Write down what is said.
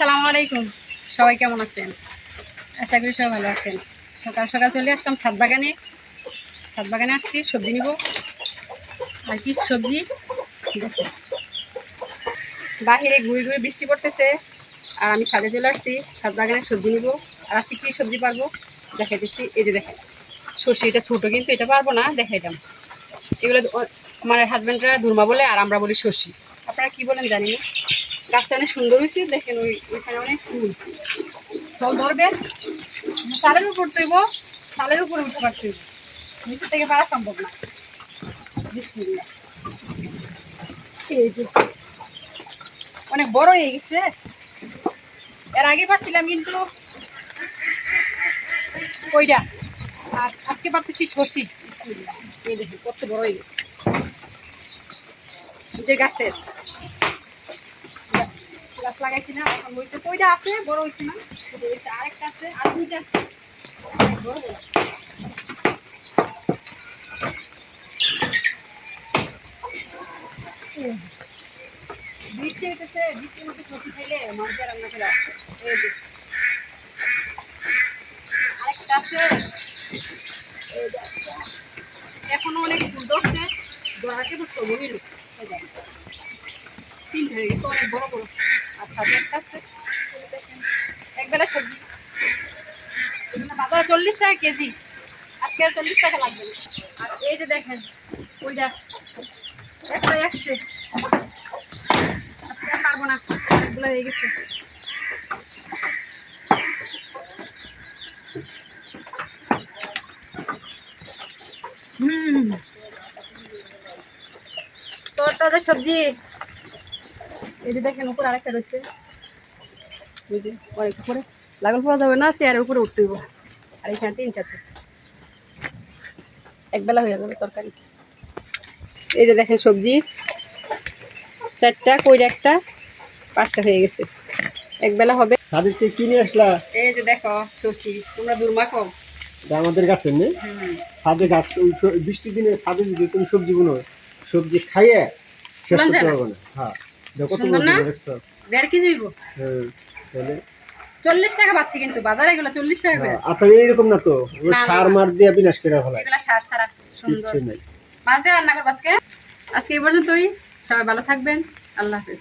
আসসালামু আলাইকুম। সবাই কেমন আছেন? আশা করি সবাই ভালো আছেন। সকাল সকাল চলে আসলাম ছাদ বাগানে। ছাদ বাগানে আসছি, সবজি নিব। আর কি সবজি? দেখো। বাহিরে ঘুরে ঘুরে বৃষ্টি পড়তেছে। আর আমি ছাদে চলে আসছি, ছাদ বাগানে সবজি নিব। আর আজকে কী সবজি পারব? দেখাই দিচ্ছি এই যে দেখেন, সর্ষে এটা ছোটো কিন্তু এটা পারব না, দেখাইলাম। এগুলো আমার হাজব্যান্ডরা দুর্মা বলে আর আমরা বলি শশী আপনারা কি বলেন জানি না। গাছটা অনেক সুন্দর হয়েছে, দেখেন ওই ওইখানে অনেক ফুল ফল ধরবে। চালের উপর তৈব চালের উপরে উঠতে পারতে নিচের থেকে পারা সম্ভব না। অনেক বড় হয়ে গেছে। এর আগে পারছিলাম, কিন্তু ওইটা আর আজকে পারতেছি শশী। এই দেখুন, কত বড় হয়ে গেছে। যে গাছের। গাছ লাগাইছি না, এখন হয়েছে কইটা আছে, বড় হয়েছে না আরেকটা আছে, আর দুইটা আছে। বড়। এখনও অনেক ফুল ধরছে দোয়াকে তো সবই এই তিনটে হয়ে গেছে, অনেক বড় বড়। সবজি। বাজারে চল্লিশ টাকা কেজি। আজকে আর চল্লিশ টাকা লাগবে আর এই যে দেখেন, ওইটা, একটা একশে। আজকে আর পারব না, এগুলো হয়ে গেছে। হুম। তোর, তাদের সবজি? এই যে দেখেন উপরে আরেকটা রয়েছে। যে অনেক উপরে লাগাল পাওয়া যাবে না চেয়ারের উপরে উঠতে হইব। আর তিনটাতে একবেলা হয়ে যাবে তরকারি। এই যে দেখেন সবজি। চারটা কইরা একটা পাঁচটা হয়ে গেছে। একবেলা হবে। আসলা? এই যে দেখো সর্ষি। তোমরা আমাদের গাছে নেই গাছ বৃষ্টির দিনে যদি তুমি সবজি বুনো সবজি খাইয়ে শেষ করতে পারব না। হ্যাঁ। সুন্দর না? দেড় কেজি হইব? হ্যাঁ, চল্লিশ টাকা পাচ্ছি কিন্তু বাজারে এগুলো চল্লিশ টাকা করে। এরকম না তো। সার মার দিয়ে বিনাশ করে ফেলায় এগুলো সার সারা সুন্দর। কিচ্ছু মাছ দিয়ে রান্না করব আজকে। আজকে এই পর্যন্তই। সবাই ভালো থাকবেন। আল্লাহ হাফেজ।